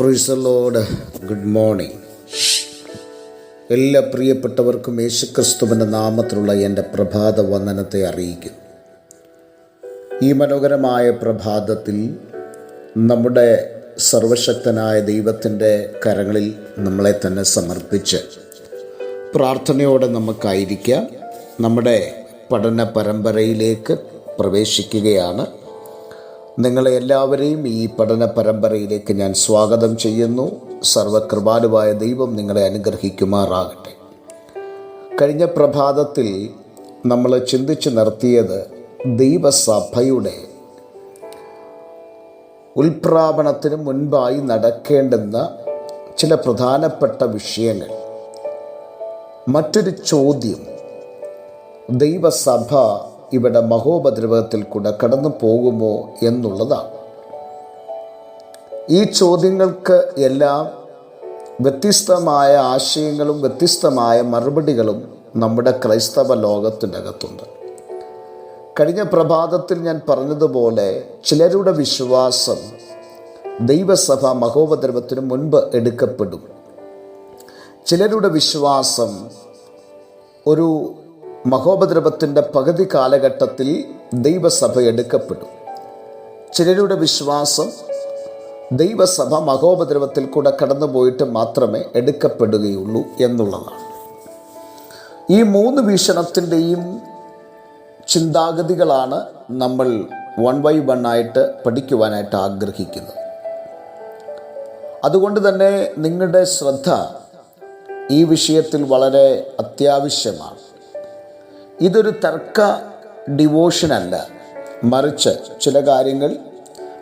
പ്രീസലോട് good morning എല്ലാ പ്രിയപ്പെട്ടവർക്കും യേശുക്രിസ്തുവിന്റെ നാമത്തിലുള്ള എന്റെ പ്രഭാത വന്ദനത്തെ അറിയിക്കുന്നു. ഈ മനോഹരമായ പ്രഭാതത്തിൽ നമ്മുടെ സർവശക്തനായ ദൈവത്തിന്റെ കരങ്ങളിൽ നമ്മളെ തന്നെ സമർപ്പിച്ച് പ്രാർത്ഥനയോടെ നമുക്കായിരിക്കാം. നമ്മുടെ പഠന പരമ്പരയിലേക്ക് പ്രവേശിക്കുകയാണ്. നിങ്ങളെ എല്ലാവരെയും ഈ പഠന പരമ്പരയിലേക്ക് ഞാൻ സ്വാഗതം ചെയ്യുന്നു. സർവകൃപാലുവായ ദൈവം നിങ്ങളെ അനുഗ്രഹിക്കുമാറാകട്ടെ. കഴിഞ്ഞ പ്രഭാതത്തിൽ നമ്മൾ ചിന്തിച്ചു നിർത്തിയത് ദൈവസഭയുടെ ഉൽപ്രാപണത്തിന് മുൻപായി നടക്കേണ്ടുന്ന ചില പ്രധാനപ്പെട്ട വിഷയങ്ങൾ. മറ്റൊരു ചോദ്യം ദൈവസഭ ഇവിടെ മഹോപദ്രവത്തിൽ കൂടെ കടന്നു പോകുമോ എന്നുള്ളതാണ്. ഈ ചോദ്യങ്ങൾക്ക് എല്ലാം വ്യത്യസ്തമായ ആശയങ്ങളും വ്യത്യസ്തമായ മറുപടികളും നമ്മുടെ ക്രൈസ്തവ ലോകത്തിനകത്തുണ്ട്. കഴിഞ്ഞ പ്രഭാതത്തിൽ ഞാൻ പറഞ്ഞതുപോലെ ചിലരുടെ വിശ്വാസം ദൈവസഭ മഹോപദ്രവത്തിന് മുൻപ് എടുക്കപ്പെടും. ചിലരുടെ വിശ്വാസം ഒരു മഹോപദ്രവത്തിന്റെ പകുതി കാലഘട്ടത്തിൽ ദൈവസഭ എടുക്കപ്പെടും. ചിലരുടെ വിശ്വാസം ദൈവസഭ മഹോപദ്രവത്തിൽ കൂടെ കടന്നുപോയിട്ട് മാത്രമേ എടുക്കപ്പെടുകയുള്ളൂ എന്നുള്ളതാണ്. ഈ മൂന്ന് വീക്ഷണത്തിന്റെയും ചിന്താഗതികളാണ് നമ്മൾ വൺ ബൈ വൺ ആയിട്ട് പഠിക്കുവാനായിട്ട് ആഗ്രഹിക്കുന്നത്. അതുകൊണ്ട് തന്നെ നിങ്ങളുടെ ശ്രദ്ധ ഈ വിഷയത്തിൽ വളരെ അത്യാവശ്യമാണ്. ഇതൊരു തർക്ക ഡിവോഷനല്ല മറിച്ച് ചില കാര്യങ്ങൾ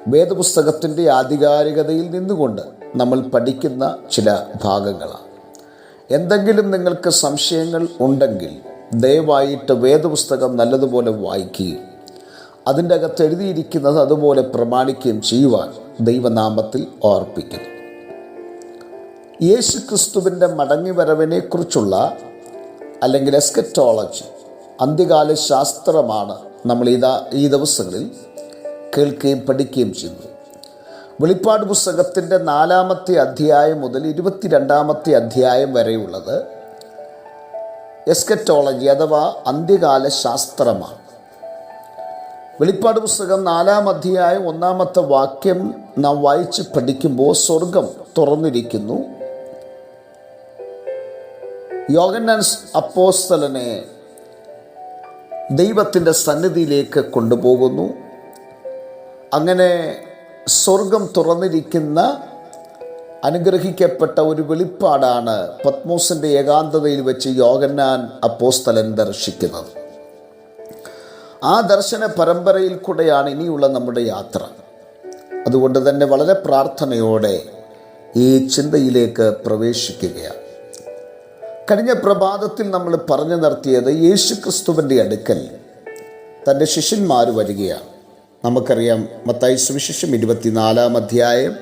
വേദപുസ്തകത്തിന്റെ ആധികാരികതയിൽ നിന്നുകൊണ്ട് നമ്മൾ പഠിക്കുന്ന ചില ഭാഗങ്ങളാണ്. എന്തെങ്കിലും നിങ്ങൾക്ക് സംശയങ്ങൾ ഉണ്ടെങ്കിൽ ദയവായിട്ട് വേദപുസ്തകം നല്ലതുപോലെ വായിക്കുകയും അതിന്റെ അകത്ത് എഴുതിയിരിക്കുന്നത് അതുപോലെ പ്രമാണിക്കുകയും ചെയ്യുവാൻ ദൈവനാമത്തിൽ ഓർപ്പിക്കുന്നു. യേശു ക്രിസ്തുവിന്റെ മടങ്ങിവരവിനെക്കുറിച്ചുള്ള അല്ലെങ്കിൽ എസ്കറ്റോളജി അന്ത്യകാല ശാസ്ത്രമാണ് നമ്മൾ ഇതാ ഈ ദിവസങ്ങളിൽ കേൾക്കുകയും പഠിക്കുകയും ചെയ്യുന്നത്. വെളിപ്പാട് പുസ്തകത്തിന്റെ നാലാമത്തെ അധ്യായം മുതൽ ഇരുപത്തിരണ്ടാമത്തെ അധ്യായം വരെയുള്ളത് എസ്കറ്റോളജി അഥവാ അന്ത്യകാല ശാസ്ത്രമാണ്. വെളിപ്പാട് പുസ്തകം നാലാം അധ്യായം ഒന്നാമത്തെ വാക്യം നാം വായിച്ച് പഠിക്കുമ്പോൾ സ്വർഗം തുറന്നിരിക്കുന്നു. യോഗനൻസ് അപ്പോസ്തലനെ ദൈവത്തിന്റെ സന്നിധിയിലേക്ക് കൊണ്ടുപോകുന്നു. അങ്ങനെ സ്വർഗം തുറന്നിരിക്കുന്ന അനുഗ്രഹിക്കപ്പെട്ട ഒരു വെളിപ്പാടാണ് പത്മോസിന്റെ ഏകാന്തതയിൽ വെച്ച് യോഗന്നാൻ അപ്പോസ്തലൻ ദർശിക്കുന്നത്. ആ ദർശന പരമ്പരയിൽ കൂടെയാണ് ഇനിയുള്ള നമ്മുടെ യാത്ര. അതുകൊണ്ട് തന്നെ വളരെ പ്രാർത്ഥനയോടെ ഈ ചിന്തയിലേക്ക് പ്രവേശിക്കുകയാണ്. കഴിഞ്ഞ പ്രഭാതത്തിൽ നമ്മൾ പറഞ്ഞു നിർത്തിയത് യേശു ക്രിസ്തുവിന്റെ അടുക്കൽ തന്റെ ശിഷ്യന്മാർ വരികയാണ്. നമുക്കറിയാം മത്തായി സുവിശേഷം ഇരുപത്തിനാലാം അധ്യായം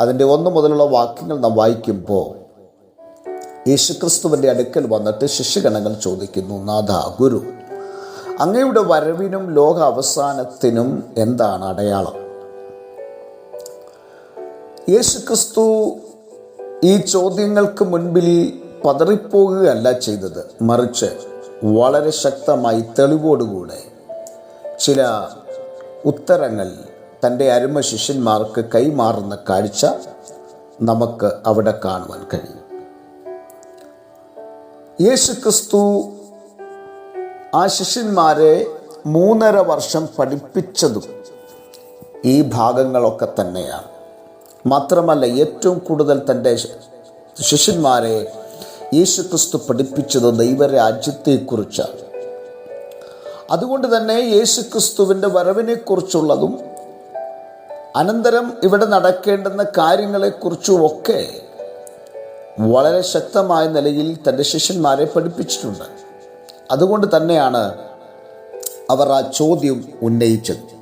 അതിന്റെ ഒന്ന് മുതലുള്ള വാക്യങ്ങൾ നാം വായിക്കുമ്പോൾ യേശുക്രിസ്തുവിന്റെ അടുക്കൽ വന്നിട്ട് ശിഷ്യഗണങ്ങൾ ചോദിക്കുന്നു നാഥ ഗുരു അങ്ങയുടെ വരവിനും ലോക അവസാനത്തിനും എന്താണ് അടയാളം? യേശുക്രിസ്തു ഈ ചോദ്യങ്ങൾക്ക് മുൻപിൽ പതറിപ്പോകുകയല്ല ചെയ്തത് മറിച്ച് വളരെ ശക്തമായി തെളിവോടുകൂടെ. ചില ഉത്തരങ്ങൾ തന്റെ അരുമ ശിഷ്യന്മാർക്ക് കൈമാറുന്ന കാഴ്ച നമുക്ക് അവിടെ കാണുവാൻ കഴിയും. യേശു ക്രിസ്തു ആ ശിഷ്യന്മാരെ മൂന്നര വർഷം പഠിപ്പിച്ചതും ഈ ഭാഗങ്ങളൊക്കെ തന്നെയാണ്. മാത്രമല്ല ഏറ്റവും കൂടുതൽ തന്റെ ശിഷ്യന്മാരെ യേശു ക്രിസ്തു പഠിപ്പിച്ചത് ദൈവരാജ്യത്തെക്കുറിച്ചാണ് അതുകൊണ്ട് തന്നെ യേശുക്രിസ്തുവിന്റെ വരവിനെക്കുറിച്ചുള്ളതും അനന്തരം ഇവിടെ നടക്കേണ്ടുന്ന കാര്യങ്ങളെക്കുറിച്ചും ഒക്കെ വളരെ ശക്തമായ നിലയിൽ തന്റെ ശിഷ്യന്മാരെ പഠിപ്പിച്ചിട്ടുണ്ട്. അതുകൊണ്ട് തന്നെയാണ് അവർ ആ ചോദ്യം ഉന്നയിച്ചത്.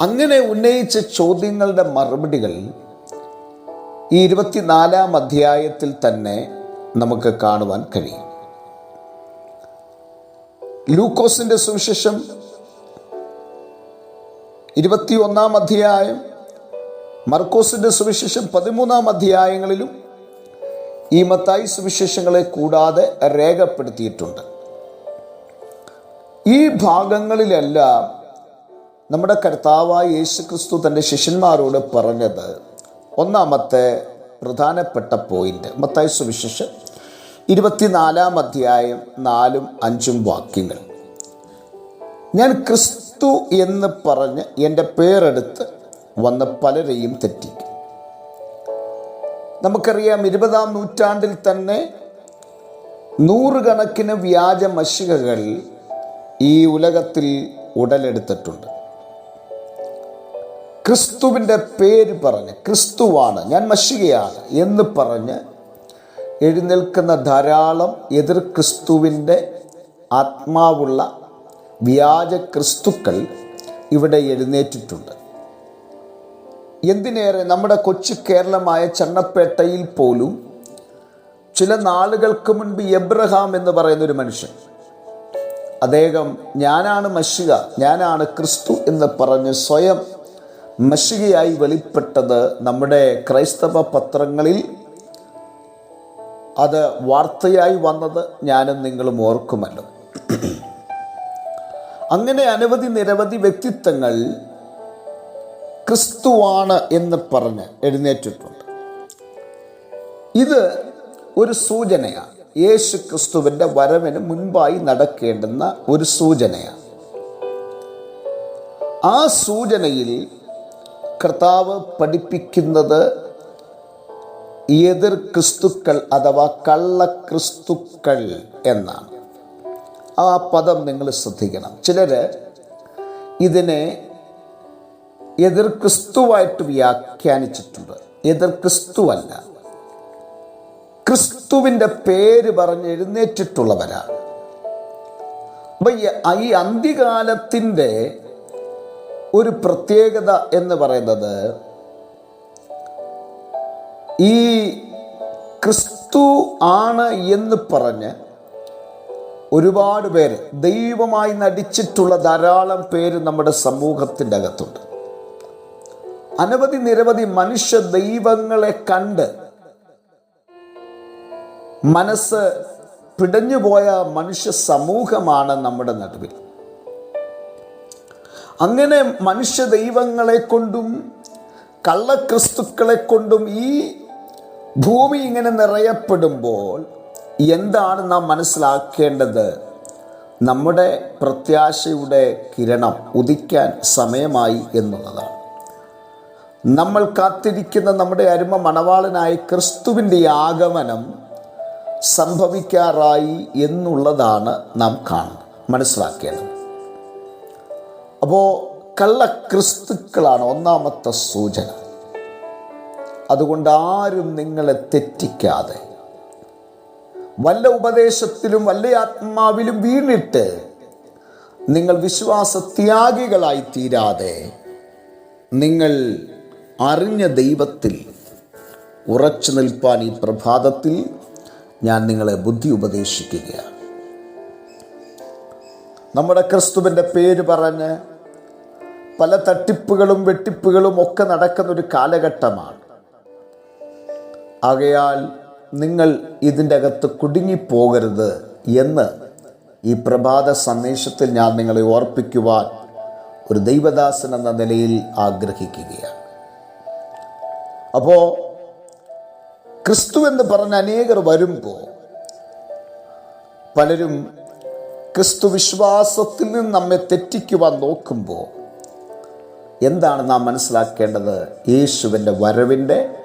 അങ്ങനെ ഉന്നയിച്ച ചോദ്യങ്ങളുടെ മറുപടികൾ ഈ ഇരുപത്തിനാലാം അധ്യായത്തിൽ തന്നെ നമുക്ക് കാണുവാൻ കഴിയും. ലൂക്കോസിന്റെ സുവിശേഷം ഇരുപത്തിയൊന്നാം അധ്യായം മർക്കോസിന്റെ സുവിശേഷം പതിമൂന്നാം അധ്യായങ്ങളിലും ഈ മത്തായി സുവിശേഷങ്ങളെ കൂടാതെ രേഖപ്പെടുത്തിയിട്ടുണ്ട്. ഈ ഭാഗങ്ങളിലെല്ലാം നമ്മുടെ കർത്താവായ യേശുക്രിസ്തു തന്റെ ശിഷ്യന്മാരോട് പറഞ്ഞത് ഒന്നാമത്തെ പ്രധാനപ്പെട്ട പോയിന്റ് മത്തായി സുവിശേഷം ഇരുപത്തിനാലാം അധ്യായം നാലും അഞ്ചും വാക്യങ്ങൾ. ഞാൻ ക്രിസ്തു എന്ന് പറഞ്ഞ് എന്റെ പേരെടുത്ത് വന്ന് പലരെയും തെറ്റിക്കും. നമുക്കറിയാം ഇരുപതാം നൂറ്റാണ്ടിൽ തന്നെ നൂറുകണക്കിന് വ്യാജ മഷികകൾ ഈ ഉലകത്തിൽ ഉടലെടുത്തിട്ടുണ്ട്. ക്രിസ്തുവിന്റെ പേര് പറഞ്ഞ് ക്രിസ്തുവാണ് ഞാൻ മഷികയാണ് എന്ന് പറഞ്ഞ് എഴുന്നേൽക്കുന്ന ധാരാളം എതിർ ക്രിസ്തുവിന്റെ ആത്മാവുള്ള വ്യാജ ക്രിസ്തുക്കൾ ഇവിടെ എഴുന്നേറ്റിട്ടുണ്ട്. എന്തിനേറെ നമ്മുടെ കൊച്ചു കേരളമായ ചണ്ണപ്പേട്ടയിൽ പോലും ചില നാളുകൾക്ക് മുൻപ് എബ്രഹാം എന്ന് പറയുന്ന ഒരു മനുഷ്യൻ അദ്ദേഹം ഞാനാണ് മഷിക ഞാനാണ് ക്രിസ്തു എന്ന് പറഞ്ഞ് സ്വയം മഷികയായി വെളിപ്പെട്ടത് നമ്മുടെ ക്രൈസ്തവ പത്രങ്ങളിൽ. അത് വാർത്തയായി വന്നത് ഞാനും നിങ്ങളും ഓർക്കുമല്ലോ. അങ്ങനെ അനവധി നിരവധി വ്യക്തിത്വങ്ങൾ ക്രിസ്തുവാണ് എന്ന് പറഞ്ഞ് എഴുന്നേറ്റിട്ടുണ്ട്. ഇത് ഒരു സൂചനയാണ്. യേശു ക്രിസ്തുവിന്റെ വരവിന് മുൻപായി നടക്കേണ്ടുന്ന ഒരു സൂചനയാണ്. ആ സൂചനയിൽ കർത്താവ് പഠിപ്പിക്കുന്നത് എതിർ ക്രിസ്തുക്കൾ അഥവാ കള്ള ക്രിസ്തുക്കൾ എന്നാണ്. ആ പദം നിങ്ങൾ ശ്രദ്ധിക്കണം. ചിലർ ഇതിനെ എതിർ ക്രിസ്തുവായിട്ട് വ്യാഖ്യാനിച്ചിട്ടുണ്ട്. എതിർ ക്രിസ്തുവല്ല. ക്രിസ്തുവിന്റെ പേര് പറഞ്ഞ് എഴുന്നേറ്റിട്ടുള്ളവരാണ്. അപ്പം ഈ അന്ത്യകാലത്തിന്റെ ഒരു പ്രത്യേകത എന്ന് പറയുന്നത് ഈ ക്രിസ്തു ആണ് എന്ന് പറഞ്ഞ് ഒരുപാട് പേര് ദൈവമായി നടിച്ചിട്ടുള്ള ധാരാളം പേര് നമ്മുടെ സമൂഹത്തിന്റെ അകത്തുണ്ട്. അനവധി നിരവധി മനുഷ്യ ദൈവങ്ങളെ കണ്ട് മനസ്സ് പിടഞ്ഞുപോയ മനുഷ്യ സമൂഹമാണ് നമ്മുടെ നടുവിൽ. അങ്ങനെ മനുഷ്യ ദൈവങ്ങളെ കൊണ്ടും കള്ളക്രിസ്തുക്കളെ കൊണ്ടും ഈ ഭൂമി ഇങ്ങനെ നിറയപ്പെടുമ്പോൾ എന്താണ് നാം മനസ്സിലാക്കേണ്ടത്? നമ്മുടെ പ്രത്യാശയുടെ കിരണം ഉദിക്കാൻ സമയമായി എന്നുള്ളതാണ്. നമ്മൾ കാത്തിരിക്കുന്ന നമ്മുടെ അരുമ മണവാളനായ ക്രിസ്തുവിന്റെ ആഗമനം സംഭവിക്കാറായി എന്നുള്ളതാണ് നാം കാണുന്നത് മനസ്സിലാക്കേണ്ടത്. അപ്പോൾ കള്ളക്രിസ്തുക്കളാണ് ഒന്നാമത്തെ സൂചന. അതുകൊണ്ട് ആരും നിങ്ങളെ തെറ്റിക്കാതെ വല്ല ഉപദേശത്തിലും വല്ല ആത്മാവിലും വീണിട്ട് നിങ്ങൾ വിശ്വാസ ത്യാഗികളായി തീരാതെ നിങ്ങൾ അറിഞ്ഞ ദൈവത്തിൽ ഉറച്ചു നിൽപ്പാൻ ഈ പ്രഭാതത്തിൽ ഞാൻ നിങ്ങളെ ബുദ്ധി ഉപദേശിക്കുകയാണ്. നമ്മുടെ ക്രിസ്തുവിന്റെ പേര് പറഞ്ഞ് പല തട്ടിപ്പുകളും വെട്ടിപ്പുകളും ഒക്കെ നടക്കുന്ന ഒരു കാലഘട്ടമാണ്. ആകയാൽ നിങ്ങൾ ഇതിന്റെ അകത്ത് കുടുങ്ങിപ്പോകരുത് എന്ന് ഈ പ്രഭാത സന്ദേശത്തിൽ ഞാൻ നിങ്ങളെ ഓർപ്പിക്കുവാൻ ഒരു ദൈവദാസൻ എന്ന നിലയിൽ ആഗ്രഹിക്കുകയാണ്. അപ്പോൾ ക്രിസ്തു എന്ന് പറഞ്ഞ അനേകർ വരുമ്പോൾ പലരും ക്രിസ്തു വിശ്വാസത്തിൽ നിന്ന് നമ്മെ തെറ്റിക്കുവാൻ നോക്കുമ്പോൾ എന്താണ് നാം മനസ്സിലാക്കേണ്ടത്? യേശുവിന്റെ വരവിന്റെ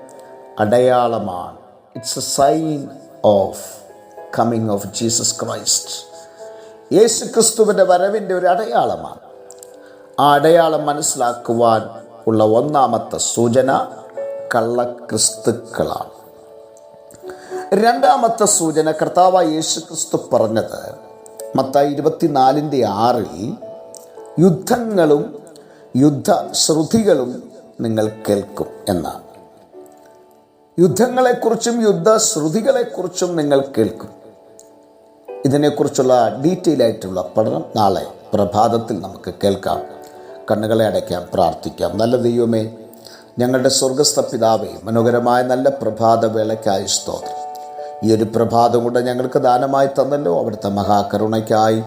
അടയാളമാണ്. It's a sign of coming of Jesus Christ യേശു ക്രിസ്തുവിന്റെ വരവിന്റെ ഒരു അടയാളമാണ്. ആ അടയാളം മനസ്സിലാക്കുവാൻ ഉള്ള ഒന്നാമത്തെ സൂചന കള്ളക്രിസ്തുക്കളാണ്. രണ്ടാമത്തെ സൂചന കർത്താവ് യേശു ക്രിസ്തു പറഞ്ഞത് മത്തായി ഇരുപത്തിനാലിന്റെ ആറിൽ യുദ്ധങ്ങളും യുദ്ധശ്രുതികളും നിങ്ങൾ കേൾക്കും എന്നാണ്. യുദ്ധങ്ങളെക്കുറിച്ചും യുദ്ധശ്രുതികളെക്കുറിച്ചും നിങ്ങൾ കേൾക്കും. ഇതിനെക്കുറിച്ചുള്ള ഡീറ്റെയിൽ ആയിട്ടുള്ള പഠനം നാളെ പ്രഭാതത്തിൽ നമുക്ക് കേൾക്കാം. കണ്ണുകളെ അടയ്ക്കാം പ്രാർത്ഥിക്കാം. നല്ല ദൈവമേ ഞങ്ങളുടെ സ്വർഗസ്ഥ പിതാവേ മനോഹരമായ നല്ല പ്രഭാത വേളയ്ക്കായി സ്തോത്രം. ഈ ഒരു പ്രഭാതം കൊണ്ട് ഞങ്ങൾക്ക് ദാനമായി തന്നല്ലോ അവിടുത്തെ മഹാകരുണയ്ക്കായി.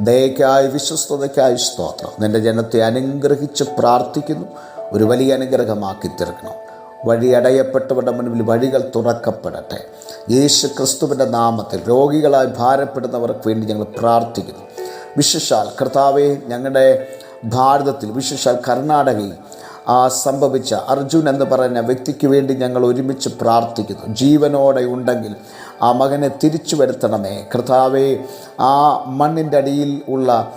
ദയയ്ക്കായി വിശ്വസ്തതയ്ക്കായി സ്തോത്രം. നിന്റെ ജനത്തെ അനുഗ്രഹിച്ച് പ്രാർത്ഥിക്കുന്നു. ഒരു വലിയ അനുഗ്രഹമാക്കി തീർക്കണം. വഴിയടയപ്പെട്ടവരുടെ മുൻപിൽ വഴികൾ തുറക്കപ്പെടട്ടെ. യേശു ക്രിസ്തുവിന്റെ നാമത്തിൽ രോഗികളായി ഭാരപ്പെടുന്നവർക്ക് വേണ്ടി ഞങ്ങൾ പ്രാർത്ഥിക്കുന്നു. വിശേഷാൽ കർത്താവെ ഞങ്ങളുടെ ഭാരതത്തിൽ വിശേഷാൽ കർണാടകയിൽ ആ സംഭവിച്ച അർജുൻ എന്ന് പറയുന്ന വ്യക്തിക്ക് വേണ്ടി ഞങ്ങൾ ഒരുമിച്ച് പ്രാർത്ഥിക്കുന്നു. ജീവനോടെ ഉണ്ടെങ്കിൽ ആ മകനെ തിരിച്ചു വരുത്തണമേ. കർത്താവെ ആ മണ്ണിന്റെ അടിയിൽ ഉള്ള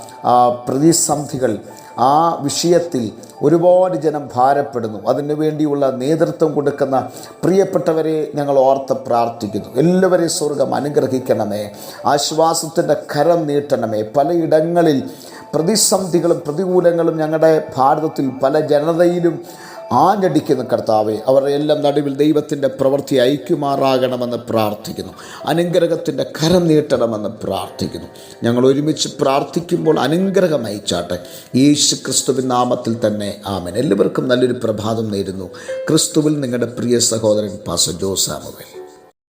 പ്രതിസന്ധികൾ ആ വിഷയത്തിൽ ഒരുപാട് ജനം ഭാരപ്പെടുന്നു. അതിനു വേണ്ടിയുള്ള നേതൃത്വം കൊടുക്കുന്ന പ്രിയപ്പെട്ടവരെ ഞങ്ങൾ ഓർത്ത് പ്രാർത്ഥിക്കുന്നു. എല്ലാവരെയും സ്വർഗം അനുഗ്രഹിക്കണമേ. ആശ്വാസത്തിന്റെ കരം നീട്ടണമേ. പലയിടങ്ങളിൽ പ്രതിസന്ധികളും പ്രതികൂലങ്ങളും ഞങ്ങളുടെ ഭാരതത്തിൽ പല ജനതയിലും ആഞ്ഞടിക്കുന്ന കർത്താവെ അവരുടെ എല്ലാം നടുവിൽ ദൈവത്തിന്റെ പ്രവൃത്തി ഐക്യമാറാകണമെന്ന് പ്രാർത്ഥിക്കുന്നു. അനുഗ്രഹത്തിന്റെ കരം നീട്ടണമെന്ന് പ്രാർത്ഥിക്കുന്നു. ഞങ്ങൾ ഒരുമിച്ച് പ്രാർത്ഥിക്കുമ്പോൾ അനുഗ്രഹം അയച്ചാട്ടെ യേശു ക്രിസ്തുവിൻ നാമത്തിൽ തന്നെ ആമൻ. എല്ലാവർക്കും നല്ലൊരു പ്രഭാതം നേരുന്നു. ക്രിസ്തുവിൽ നിങ്ങളുടെ പ്രിയ സഹോദരൻ പാസ ജോസാമുവൽ